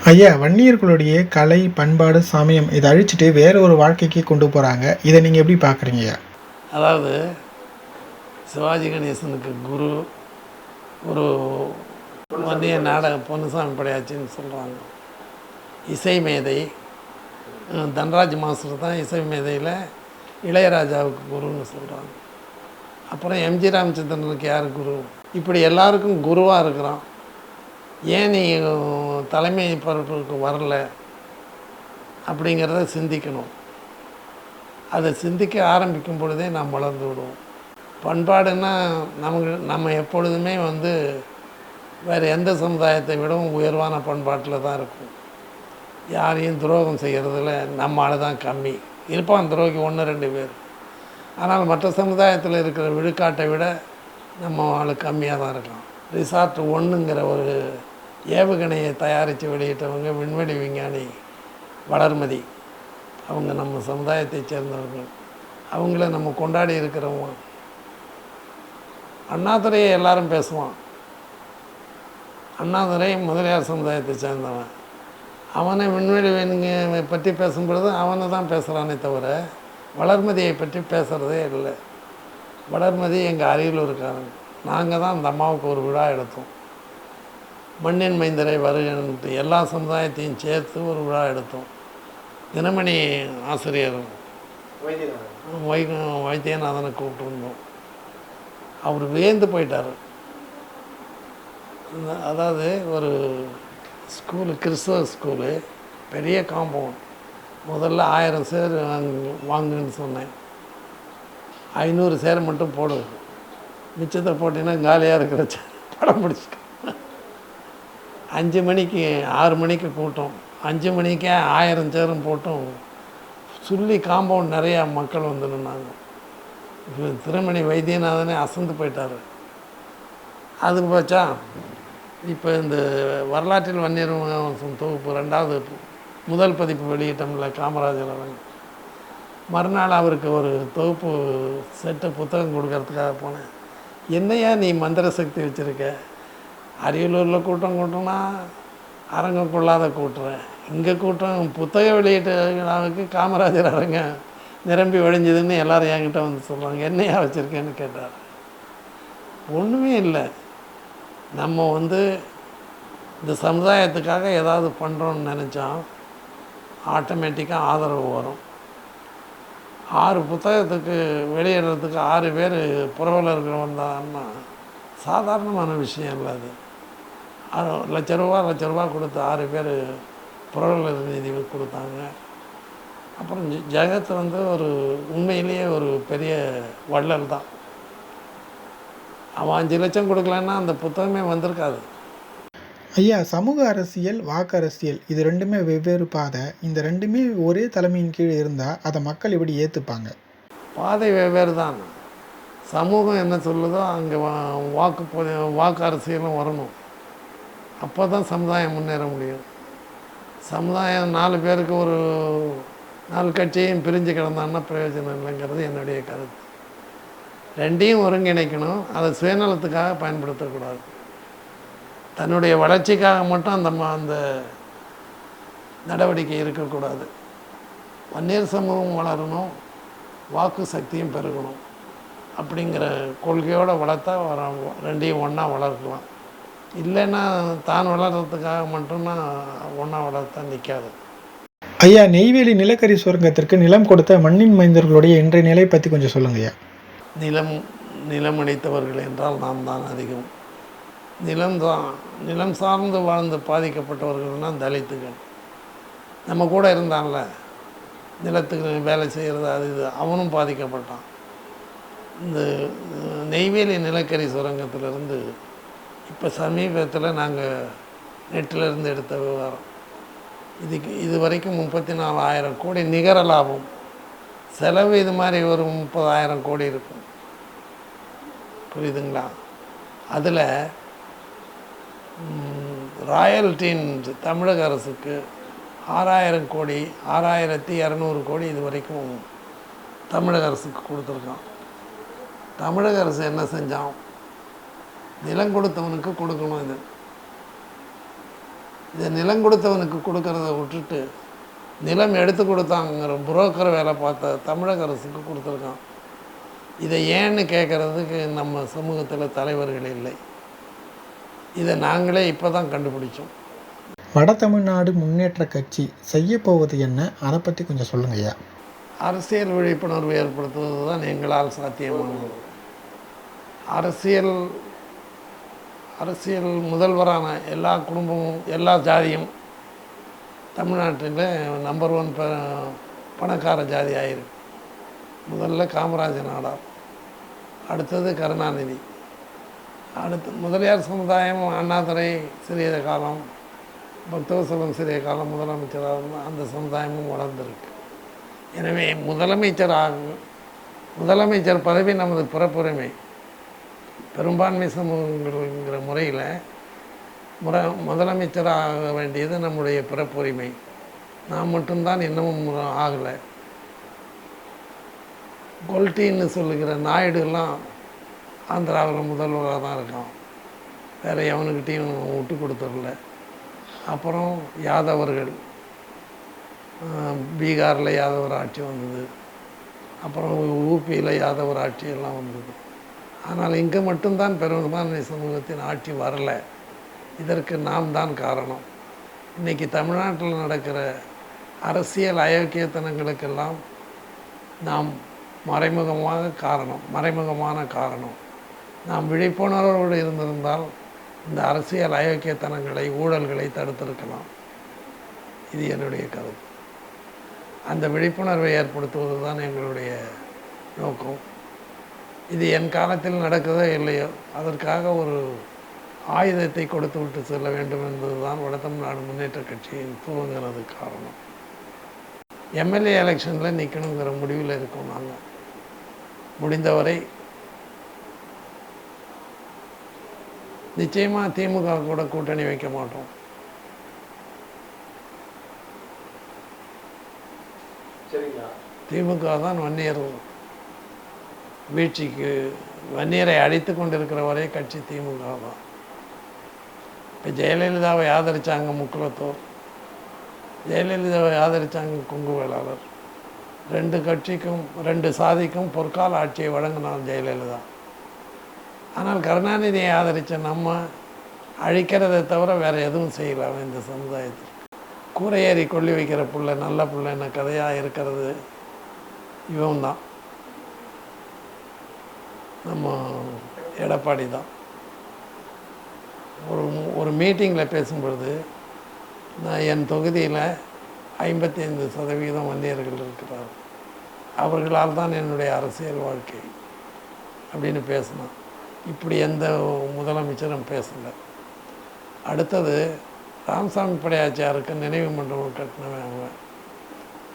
ஐயா வன்னியர்களுடைய கலை பண்பாடு சமயம் இதை அழிச்சிட்டு வேற ஒரு வாழ்க்கைக்கு கொண்டு போகிறாங்க இதை நீங்கள் எப்படி பார்க்குறீங்க ஐயா? அதாவது சிவாஜி கணேசனுக்கு குரு ஒரு வன்னிய நாடக பொன்னுசாமி படையாச்சின்னு சொல்கிறாங்க இசை மேதை தன்ராஜ் மாஸ்டர் தான் இசை மேதையில் இளையராஜாவுக்கு குருன்னு சொல்கிறாங்க அப்புறம் எம்ஜி ராமச்சந்திரனுக்கு யார் குரு? இப்படி எல்லாருக்கும் குருவாக இருக்கிறான். ஏன் நீ தலைமை பொறுப்புக்கு வரல அப்படிங்கிறத சிந்திக்கணும். அதை சிந்திக்க ஆரம்பிக்கும் பொழுதே நாம் வளர்ந்து விடுவோம். பண்பாடுன்னா நமக்கு நம்ம எப்பொழுதுமே வந்து வேறு எந்த சமுதாயத்தை விடவும் உயர்வான பண்பாட்டில் தான் இருக்கும். யாரையும் துரோகம் செய்கிறதுல நம்ம ஆள் தான் கம்மி. இருப்பான் துரோகி ஒன்று ரெண்டு பேர். ஆனால் மற்ற சமுதாயத்தில் இருக்கிற விழுக்காட்டை விட நம்ம ஆள் கம்மியாக தான் இருக்கலாம் ரிசார்ட் ஒன்றுங்கிற ஒரு ஏவுகணையை தயாரித்து வெளியிட்டவங்க விண்வெளி விஞ்ஞானி வளர்மதி. அவங்க நம்ம சமுதாயத்தைச் சேர்ந்தவர்கள். அவங்கள நம்ம கொண்டாடி இருக்கிறவங்க. அண்ணாதுரையை எல்லாரும் பேசுவான். அண்ணாதுரை முதலியார் சமுதாயத்தை சேர்ந்தவன். அவனை விண்வெளி விண்ங்க பற்றி பேசும்பொழுது அவனை தான் பேசுகிறானே தவிர வளர்மதியை பற்றி பேசுகிறதே இல்லை. வளர்மதி எங்கள் அரியலூருக்காரன் நாங்கள் தான் அந்த அம்மாவுக்கு ஒரு விழா எடுத்தோம். மண்ணின் மைந்தரை வருகன்ட்டு எல்லா சமுதாயத்தையும் சேர்த்து ஒரு விழா எடுத்தோம். தினமணி ஆசிரியர் வை வைத்தியநாதனை கூப்பிட்டுருந்தோம். அவர் வியந்து போயிட்டார். அதாவது ஒரு ஸ்கூலு கிறிஸ்தவ ஸ்கூலு பெரிய காம்பவுண்ட். முதல்ல ஆயிரம் சேர் வாங்கு வாங்குன்னு சொன்னேன். ஐநூறு சேர் மட்டும் போடு. மிச்சத்தை போட்டிங்கன்னா காலியாக இருக்கிற படம் பிடிச்சிக்க. அஞ்சு மணிக்கு ஆறு மணிக்கு கூட்டம். அஞ்சு மணிக்கே ஆயிரம் சேரும் போட்டும். சொல்லி காம்பவுண்ட் நிறையா மக்கள் வந்து நின்னாங்க. இப்போ திருமணி வைத்தியநாதனே அசந்து போயிட்டார். அது போச்சா? இப்போ இந்த வரலாற்றில் வன்னியர் தொகுப்பு ரெண்டாவது முதல் பதிப்பு வெளியிட்டோம்ல காமராஜர் அவங்க மறுநாள் அவருக்கு ஒரு தொகுப்பு செட்டு புத்தகம் கொடுக்கறதுக்காக போனேன். என்னையா நீ மந்திர சக்தி வச்சுருக்க? அரியலூரில் கூட்டம் கூட்டம்னா அரங்கம் கொள்ளாத கூட்டுறேன். இங்கே கூட்டம் புத்தக வெளியீட்டு விழாவுக்கு காமராஜர் அரங்கம் நிரம்பி வழிஞ்சதுன்னு எல்லோரும் என்கிட்ட வந்து சொல்கிறாங்க என்னையா வச்சுருக்கேன்னு கேட்டார். ஒன்றுமே இல்லை. நம்ம வந்து இந்த சமுதாயத்துக்காக ஏதாவது பண்ணுறோன்னு நினச்சா ஆட்டோமேட்டிக்காக ஆதரவு வரும். ஆறு புத்தகத்துக்கு வெளியிடுறதுக்கு ஆறு பேர் புறவலர்கள் வந்தாங்கன்னா சாதாரணமான விஷயம் இல்லை அது. லட்ச ரூபா லட்ச ரூபா கொடுத்து ஆறு பேர் புறவலர் நிதி கொடுத்தாங்க. அப்புறம் ஜெகத் வந்து ஒரு உண்மையிலேயே ஒரு பெரிய வள்ளல் தான். அவன் அஞ்சு லட்சம் கொடுக்கலன்னா அந்த புத்தகமே வந்திருக்காது. ஐயா சமூக அரசியல் வாக்கு அரசியல் இது ரெண்டுமே வெவ்வேறு பாதை. இந்த ரெண்டுமே ஒரே தலைமையின் கீழ் இருந்தால் அதை மக்கள் எப்படி ஏற்றுப்பாங்க பாதை வெவ்வேறு தான். சமூகம் என்ன சொல்லுதோ அங்கே வாக்கு வாக்கு அரசியலும் வரணும். அப்போ தான் சமுதாயம் முன்னேற முடியும். சமுதாயம் நாலு பேருக்கு ஒரு நாலு கட்சியும் பிரிஞ்சு கிடந்தான்னா பிரயோஜனம் இல்லைங்கிறது என்னுடைய கருத்து. ரெண்டையும் ஒருங்கிணைக்கணும். அதை சுயநலத்துக்காக பயன்படுத்தக்கூடாது. தன்னுடைய வளர்ச்சிக்காக மட்டும் அந்த அந்த நடவடிக்கை இருக்கக்கூடாது. வன்னியர் சமூகம் வளரணும். வாக்கு சக்தியும் பெருகணும். அப்படிங்கிற கொள்கையோடு வளர்த்தா வர ரெண்டையும் ஒன்றா வளர்க்கலாம். இல்லைன்னா தான் வளர்கிறதுக்காக மட்டும்னா ஒன்றா வளர்த்தா நிற்காது ஐயா நெய்வேலி நிலக்கரி சுரங்கத்திற்கு நிலம் கொடுத்த மண்ணின் மைந்தர்களுடைய இன்றைய நிலை பற்றி கொஞ்சம் சொல்லுங்க ஐயா. நிலம் நிலமடைத்தவர்கள் என்றால் நாம் தான் அதிகம். நிலம் தான் நிலம் சார்ந்து வாழ்ந்து பாதிக்கப்பட்டவர்கள்னா தலித்துகள். நம்ம கூட இருந்தான்ல நிலத்துக்கு வேலை செய்கிறது அது இது அவனும் பாதிக்கப்பட்டான். இந்த நெய்வேலி நிலக்கரி சுரங்கத்திலிருந்து இப்போ சமீபத்தில் நாங்கள் நெட்டில் இருந்து எடுத்த விவகாரம். இதுக்கு இது வரைக்கும் முப்பத்தி நாலாயிரம் கோடி நிகர லாபம். செலவு இது மாதிரி ஒரு முப்பதாயிரம் கோடி இருக்கும். புரியுதுங்களா? அதில் ராயல்டின் தமிழக அரசுக்கு ஆறாயிரம் கோடி ஆறாயிரத்தி இரநூறு கோடி இது வரைக்கும் தமிழக அரசுக்கு கொடுத்துருக்கோம் தமிழக அரசு என்ன செஞ்சான்? நிலம் கொடுத்தவனுக்கு கொடுக்கணும் இது. இதை நிலம் கொடுத்தவனுக்கு கொடுக்கறத விட்டுட்டு நிலம் எடுத்து கொடுத்தாங்கிற புரோக்கர் வேலை பார்த்த தமிழக அரசுக்கு கொடுத்துருக்கான். இதை ஏன்னு கேட்குறதுக்கு நம்ம சமூகத்தில் தலைவர்கள் இல்லை. இதை நாங்களே இப்போ தான் கண்டுபிடிச்சோம். வட தமிழ்நாடு முன்னேற்ற கட்சி செய்ய போவது என்ன? அதை பற்றி கொஞ்சம் சொல்லுங்க ஐயா. அரசியல் விழிப்புணர்வு ஏற்படுத்துவது தான் எங்களால் சாத்தியமானது. அரசியல் அரசியல் முதல்வரான எல்லா குடும்பமும் எல்லா ஜாதியும் தமிழ்நாட்டில் நம்பர் ஒன் ப பணக்கார ஜாதி ஆயிருக்கு. முதல்ல காமராஜர் நாடார் அடுத்தது கருணாநிதி. அடுத்து முதலியார் சமுதாயம் அண்ணாதுரை சிறிய காலம் பக்தவசலம் சிறிய காலம் முதலமைச்சராக இருந்தால் அந்த சமுதாயமும் வளர்ந்துருக்கு. எனவே முதலமைச்சராக முதலமைச்சர் பதவி நமது பிறப்புரிமை. பெரும்பான்மை சமூகங்கிற முறையில் முற முதலமைச்சராக வேண்டியது நம்முடைய பிறப்புரிமை. நான் மட்டும்தான் இன்னமும் ஆகலை. கொல்ட்டின்னு சொல்லுகிற நாயுடுலாம் ஆந்திராவில் முதல்வராக தான் இருக்கான். வேறு எவனுக்கிட்டையும் விட்டு கொடுத்துடல அப்புறம் யாதவர்கள். பீகாரில் யாதவர் ஆட்சி வந்தது. அப்புறம் ஊபியில் யாதவர் ஆட்சி எல்லாம் வந்தது. ஆனால் இங்கே மட்டும்தான் பெரும்பான்மை சமூகத்தின் ஆட்சி வரலை. இதற்கு நாம் தான் காரணம். இன்றைக்கி தமிழ்நாட்டில் நடக்கிற அரசியல் அயோக்கியத்தனங்களுக்கெல்லாம் நாம் மறைமுகமாக காரணம் மறைமுகமான காரணம். நாம் விழிப்புணர்வோடு இருந்திருந்தால் இந்த அரசியல் அயோக்கியத்தனங்களை ஊழல்களை தடுத்திருக்கலாம். இது என்னுடைய கருத்து. அந்த விழிப்புணர்வை ஏற்படுத்துவது தான் எங்களுடைய நோக்கம். இது என் காலத்தில் நடக்குதோ இல்லையோ அதற்காக ஒரு ஆயுதத்தை கொடுத்து விட்டு செல்ல வேண்டும் என்பதுதான் வட தமிழ்நாடு முன்னேற்ற கட்சியின் துவங்கினது காரணம். எம்எல்ஏ எலெக்ஷனில் நிற்கணுங்கிற முடிவில் இருக்கோம் நாங்கள் முடிந்தவரை நிச்சயமாக திமுக கூட கூட்டணி வைக்க மாட்டோம். திமுக தான் வன்னியர் வீழ்ச்சிக்கு வன்னியரை அழைத்து கொண்டிருக்கிற ஒரே கட்சி திமுக தான் இப்போ ஜெயலலிதாவை ஆதரித்தாங்க முக்குலத்தோர் ஜெயலலிதாவை ஆதரித்தாங்க குங்குவேளாளர் ரெண்டு கட்சிக்கும் ரெண்டு சாதிக்கும் பொற்கால ஆட்சியை வழங்கினார் ஜெயலலிதா. ஆனால் கருணாநிதியை ஆதரித்த நம்ம அழிக்கிறதை தவிர வேறு எதுவும் செய்யலாம் இந்த சமுதாயத்தில் கூரையேறி கொள்ளி வைக்கிற பிள்ளை நல்ல பிள்ளைன்னு கதையாக இருக்கிறது இவன் தான் நம்ம எடப்பாடி தான். ஒரு ஒரு மீட்டிங்கில் பேசும்பொழுது நான் என் தொகுதியில் ஐம்பத்தி ஐந்து சதவீதம் வன்னியர்கள் இருக்கிறார். அவர்களால் தான் என்னுடைய அரசியல் வாழ்க்கை அப்படின்னு பேசினான். இப்படி எந்த முதலமைச்சரும் பேசலை. அடுத்தது ராமசாமி படையாச்சியாருக்கு நினைவு மண்டபம் கட்டினவன் அவன்.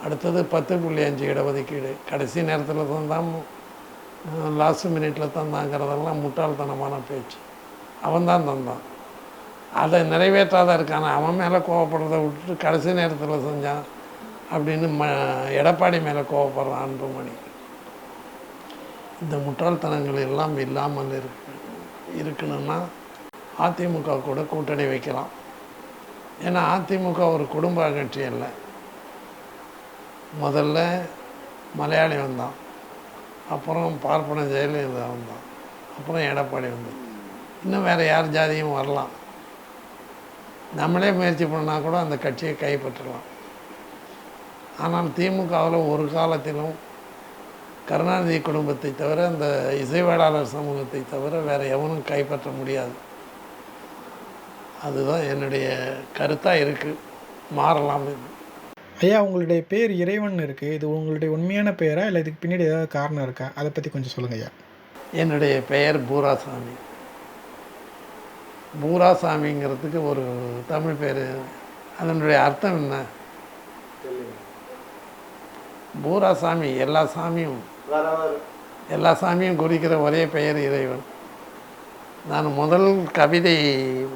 அடுத்தது பத்து புள்ளி அஞ்சு இடஒதுக்கீடு. கடைசி நேரத்தில் தான் லாஸ்ட் மினிட்ல தந்தாங்கிறதெல்லாம் முட்டாள்தனமான பேச்சு. அவன் தான் தந்தான். அதை நிறைவேற்றாத இருக்கான அவன் மேலே கோவப்படுறதை விட்டுட்டு கடைசி நேரத்தில் செஞ்சான் அப்படின்னு ம எடப்பாடி மேலே கோவப்படுறான் அன்புமணி இந்த முட்டாள்தனங்கள் எல்லாம் இல்லாமல் இருக்கு இருக்கணும்னா அதிமுக கூட கூட்டணி வைக்கலாம். ஏன்னா அதிமுக ஒரு குடும்ப கட்சி அல்ல. முதல்ல மலையாளி வந்தான். அப்புறம் பார்ப்பன ஜெயலலிதா வந்தான். அப்புறம் எடப்பாடி வந்தது இன்னும் வேறு யார் ஜாதியும் வரலாம். நம்மளே முயற்சி பண்ணால் கூட அந்த கட்சியை கைப்பற்றலாம். ஆனால் திமுகவில் ஒரு காலத்திலும் கருணாநிதி குடும்பத்தை தவிர அந்த இசைவேளாளர் சமூகத்தை தவிர வேறு எவனும் கைப்பற்ற முடியாது. அதுதான் என்னுடைய கருத்தாக இருக்குது மாறலாம் இது. ஐயா உங்களுடைய பேர் இறைவன் இருக்குது இது உங்களுடைய உண்மையான பெயரா இல்லை இதுக்கு பின்னாடி ஏதாவது காரணம் இருக்கா? அதை பற்றி கொஞ்சம் சொல்லுங்க ஐயா. என்னுடைய பெயர் பூராசாமி. பூராசாமிங்கிறதுக்கு ஒரு தமிழ் பேர். அதனுடைய அர்த்தம் என்ன? பூராசாமி எல்லா சாமியும். எல்லா சாமியும் குறிக்கிற ஒரே பெயர் இறைவன். நான் முதல் கவிதை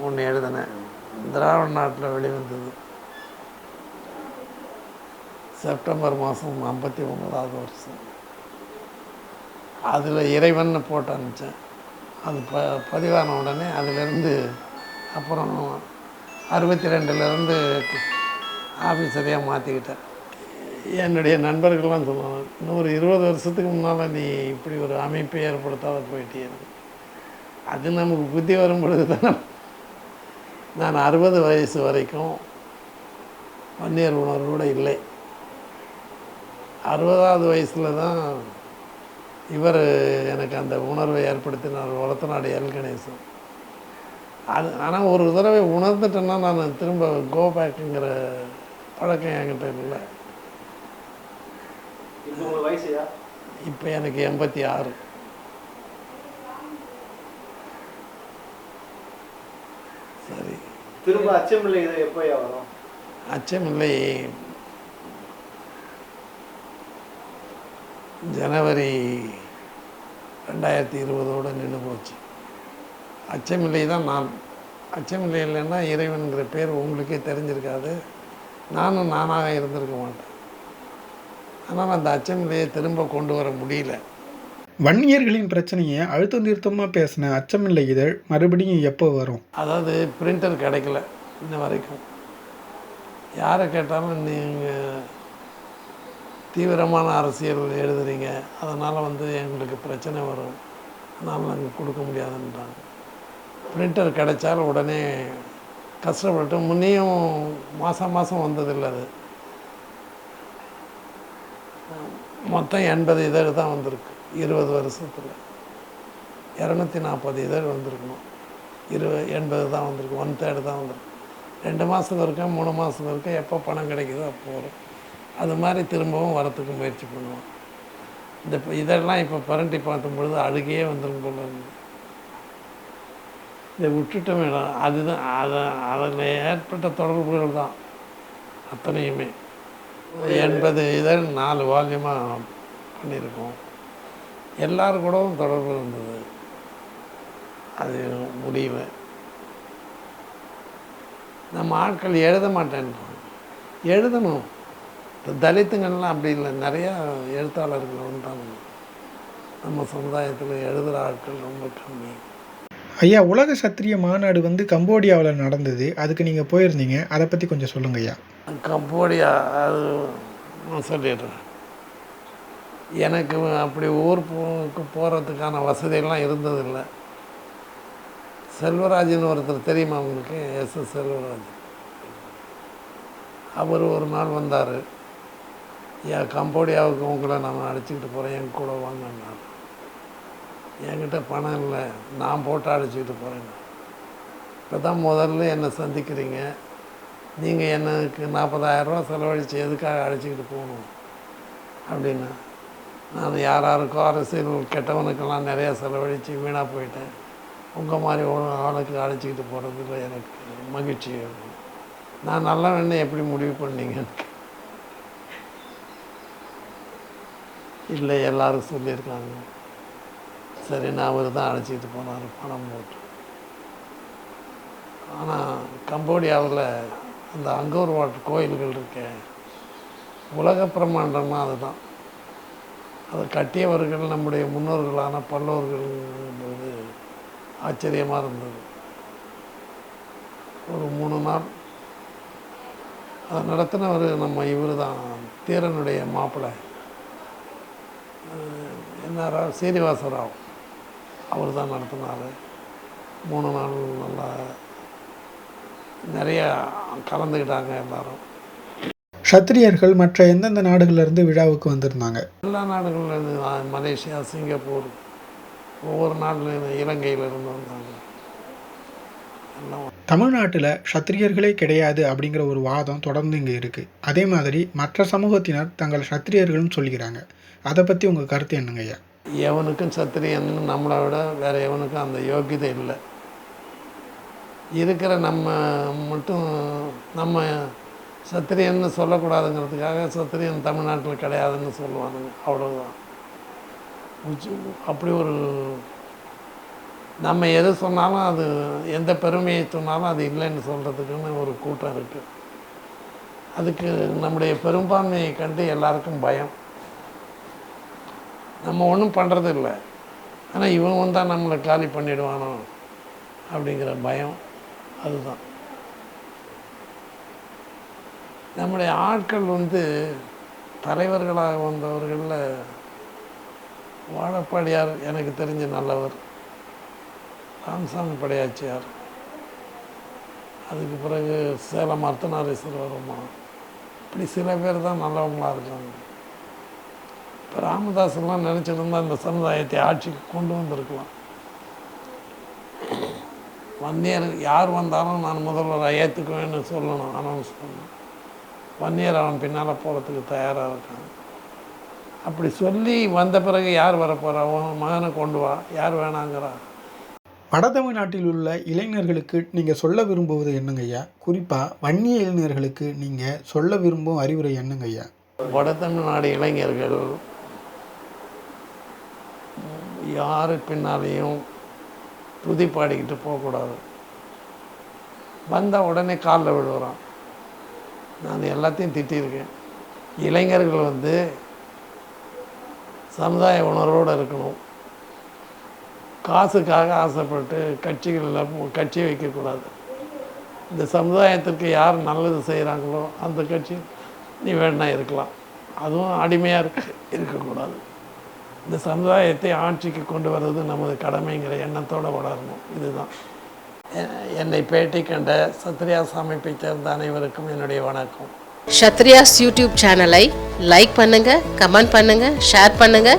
ஒன்று எழுதினேன். திராவிட நாட்டில் வெளிவந்தது. செப்டம்பர் மாதம் ஐம்பத்தி ஒன்பதாவது வருஷம். அதில் இறைவன் போட்டு அனுப்பிச்சேன். அது ப பதிவான உடனே அதிலிருந்து அப்புறம் அறுபத்தி ரெண்டுலேருந்து ஆஃபீஸரையாக மாற்றிக்கிட்டேன் என்னுடைய நண்பர்கள்லாம் சொல்லுவாங்க இன்னொரு இருபது வருஷத்துக்கு முன்னால் நீ இப்படி ஒரு அமைப்பை ஏற்படுத்தாத போயிட்டே அது நமக்கு புத்தி வரும் பொழுது தானே நான் அறுபது வயசு வரைக்கும் வன்னியர் உணர்வோடு இல்லை. அறுபதாவது வயசில் தான் இவர் எனக்கு அந்த உணர்வை ஏற்படுத்தினார் வளர்த்தநாடு எல். கணேசன். அது ஆனால் ஒரு தடவை உணர்ந்துட்டேன்னா நான் திரும்ப கோ பேக்குங்கிற பழக்கம் என்கிட்ட இல்லை. இப்போ எனக்கு எண்பத்தி ஆறு. சரி. திரும்ப அச்சமில்லை இது எப்போயா வரும்? அச்சமில்லை. ஜனவரி ரெண்டாயிரத்தி இருபதோடு நின்று போச்சு. அச்சமில்லை தான் நான் அச்சமில்லை இல்லைன்னா இறைவன்கிற பேர் உங்களுக்கே தெரிஞ்சிருக்காது. நானும் நானாக இருந்திருக்க மாட்டேன். ஆனால் அந்த அச்சமில்லையை திரும்ப கொண்டு வர முடியல. வன்னியர்களின் பிரச்சனையை அழுத்தம் திருத்தமாக பேசின அச்சமில்லை இதழ் மறுபடியும் எப்போ வரும்? அதாவது பிரிண்டர் கிடைக்கல இன்ன வரைக்கும். யாரை கேட்டாலும் நீங்கள் தீவிரமான அரசியல் எழுதுறீங்க. அதனால் வந்து எங்களுக்கு பிரச்சனை வரும். அதனால் நாங்கள் கொடுக்க முடியாதுன்றாங்க. பிரிண்டர் கிடைச்சாலும் உடனே கஷ்டப்பட்டு முன்னையும் மாதம் மாதம் வந்ததில்லை அது. மொத்தம் எண்பது இதழ் தான் வந்திருக்கு. இருபது வருஷத்தில். இரநூத்தி நாற்பது இதழ் வந்திருக்கணும். இரு எண்பது தான் வந்திருக்கு. ஒன் தேர்டு தான் வந்திருக்கு. ரெண்டு மாதத்துக்கு இருக்கேன் மூணு மாதத்துக்கு இருக்கேன். எப்போ பணம் கிடைக்குதோ அப்போ வரும். அது மாதிரி திரும்பவும் வரத்துக்கு முயற்சி பண்ணுவோம். இந்த இதெல்லாம் இப்போ பரண்டி பார்க்கும் பொழுது அழுகையே வந்துடும் போல இருந்து இதை விட்டுட்டோம் அதுதான் அதை அதில் ஏற்பட்ட தொடர்புகள் தான் அத்தனையுமே. எண்பது இதழ் நாலு வால்யூமாக பண்ணியிருக்கோம். எல்லார் கூடவும் தொடர்பு இருந்தது. அது முடிவு நம்ம ஆட்கள் எழுத மாட்டேன்றாங்க. எழுதணும். தலித்துங்கள்லாம் அப்படி இல்லை. நிறையா எழுத்தாளர்கள் வந்துட்டாங்க நம்ம சமுதாயத்தில் எழுதுகிற ஆட்கள் ரொம்ப கம்மி. ஐயா உலக சத்திரிய மாநாடு வந்து கம்போடியாவில் நடந்தது. அதுக்கு நீங்கள் போயிருந்தீங்க. அதை பற்றி கொஞ்சம் சொல்லுங்க ஐயா. கம்போடியா அது நான் சொல்லிடுறேன். எனக்கு அப்படி ஊர் போக்கு போகிறதுக்கான வசதியெல்லாம் இருந்ததில்லை. செல்வராஜன் ஒருத்தர் தெரியுமா உங்களுக்கு? எஸ் எஸ் செல்வராஜன் அவர் ஒரு நாள் வந்தார். ஏன் கம்போடியாவுக்கு உங்களை நான் அடிச்சுக்கிட்டு போகிறேன் என் கூட வாங்கினார் என்கிட்ட பணம் இல்லை. நான் போட்டு அழைச்சிக்கிட்டு போகிறேன் இப்போ தான் முதல்ல என்னை சந்திக்கிறீங்க? நீங்கள் எனக்கு நாற்பதாயிரரூவா செலவழித்து எதுக்காக அழைச்சிக்கிட்டு போகணும்? அப்படின்னு. நான் யார் யாருக்கோ அரசியல் கெட்டவனுக்கெல்லாம் நிறையா செலவழித்து வீணாக போயிட்டேன். உங்கள் மாதிரி ஒரு ஆளுக்கு அழைச்சிக்கிட்டு போகிறதுல எனக்கு மகிழ்ச்சி. நான் நல்லவன்னு எப்படி முடிவு பண்ணீங்கன்னு இல்லை எல்லோரும் சொல்லியிருக்காங்க. சரி நான் அவர் தான் அழைச்சிக்கிட்டு போனார் பணம் போட்டு. ஆனால் கம்போடியாவில் அந்த அங்கோர் வாட் கோயில்கள் இருக்க உலக பிரம்மாண்டம்னா அதுதான். அதை கட்டியவர்கள் நம்முடைய முன்னோர்களான பல்லவர்கள் என்பது ஆச்சரியமாக இருந்தது. ஒரு மூணு நாள் அதை நடத்தினவர் நம்ம இவர் தான் தீரனுடைய மாப்பிள்ளை. என்ன ராவ் சீனிவாச ராவ். அவர் தான் நடத்தினார். மூணு நாள் நல்லா நிறைய கலந்துக்கிட்டாங்க எல்லாரும். சத்திரியர்கள் மற்ற எந்தெந்த நாடுகள்ல இருந்து விழாவுக்கு வந்திருந்தாங்க? எல்லா நாடுகள்லேருந்து மலேசியா சிங்கப்பூர் ஒவ்வொரு நாட்டில் இலங்கையிலேருந்து வந்தாங்க. எல்லாம் தமிழ்நாட்டில் சத்திரியர்களே கிடையாது அப்படிங்கிற ஒரு வாதம் தொடர்ந்து இங்கே இருக்குது அதே மாதிரி மற்ற சமூகத்தினர் தங்கள் சத்திரியர்கள்னு சொல்லிக்கிறாங்க அதை பற்றி உங்கள் கருத்து என்னங்க ஐயா? எவனுக்கும் சத்திரியன்னு நம்மளை விட வேறு எவனுக்கும் அந்த யோக்கியதை இல்லை. இருக்கிற நம்ம மட்டும் நம்ம சத்திரியன்னு சொல்லக்கூடாதுங்கிறதுக்காக சத்திரியன் தமிழ்நாட்டில் கிடையாதுன்னு சொல்லுவானுங்க. அவ்வளோதான் அப்படி ஒரு நம்ம எது சொன்னாலும் அது எந்த பெருமையை சொன்னாலும் அது இல்லைன்னு சொல்கிறதுக்குன்னு ஒரு கூட்டம் இருக்குது அதுக்கு நம்முடைய பெரும்பான்மையை கண்டு எல்லாருக்கும் பயம். நம்ம ஒன்றும் பண்ணுறது இல்லை. ஆனால் இவன் வந்தால் நம்மளை காலி பண்ணிடுவானோ அப்படிங்கிற பயம் அதுதான். நம்முடைய ஆட்கள் வந்து தலைவர்களாக வந்தவர்களில் வாழப்பாடியார் எனக்கு தெரிஞ்ச நல்லவர். ராமசாமி படையாச்சியார் அதுக்கு பிறகு சேலம் அர்த்தநாரீஸ்வரர் வருமா? இப்படி சில பேர் தான் நல்லவங்களாக இருக்காங்க. இப்போ ராமதாஸ்லாம் நினச்சிருந்தா இந்த சமுதாயத்தை ஆட்சிக்கு கொண்டு வந்திருக்கலாம். வன்னியர் யார் வந்தாலும் நான் முதல்வர் ஏற்றுக்குவேன்னு சொல்லணும் அனௌன்ஸ் பண்ணணும். வன்னியர் அவன் பின்னால் போகிறதுக்கு தயாராக இருக்காங்க அப்படி சொல்லி வந்த பிறகு யார் வரப்போகிறா உன் மகனை கொண்டு வா. யார் வேணாங்கிறா? வட தமிழ்நாட்டில் உள்ள இளைஞர்களுக்கு நீங்கள் சொல்ல விரும்புவது என்னங்க ஐயா? குறிப்பாக வன்னிய இளைஞர்களுக்கு நீங்கள் சொல்ல விரும்பும் அறிவுரை என்னங்க ஐயா? வட தமிழ்நாடு இளைஞர்கள் யார் பின்னாலேயும் துதி பாடிக்கிட்டு போகக்கூடாது. வந்தால் உடனே காலில் விழுவுறான். நான் எல்லாத்தையும் திட்டியிருக்கேன். இளைஞர்கள் வந்து சமுதாய உணர்வோடு இருக்கணும். காசுக்காக ஆசைப்பட்டு கட்சிகளில் கட்சி வைக்கக்கூடாது. இந்த சமுதாயத்திற்கு யார் நல்லது செய்கிறாங்களோ அந்த கட்சி நீ வேணா இருக்கலாம். அதுவும் அடிமையாக இருக்க இருக்கக்கூடாது. இந்த சமுதாயத்தை ஆட்சிக்கு கொண்டு வர்றது நமது கடமைங்கிற எண்ணத்தோடு வளரணும். இதுதான். என்னை பேட்டி கண்ட சத்ரியாஸ் அமைப்பை சேர்ந்த அனைவருக்கும் என்னுடைய வணக்கம். ஷத்ரியாஸ் யூடியூப் சேனலை லைக் பண்ணுங்க கமெண்ட் பண்ணுங்க ஷேர் பண்ணுங்க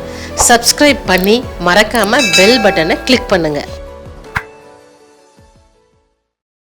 சப்ஸ்கிரைப் பண்ணி மறக்காம பெல் பட்டனை கிளிக் பண்ணுங்க.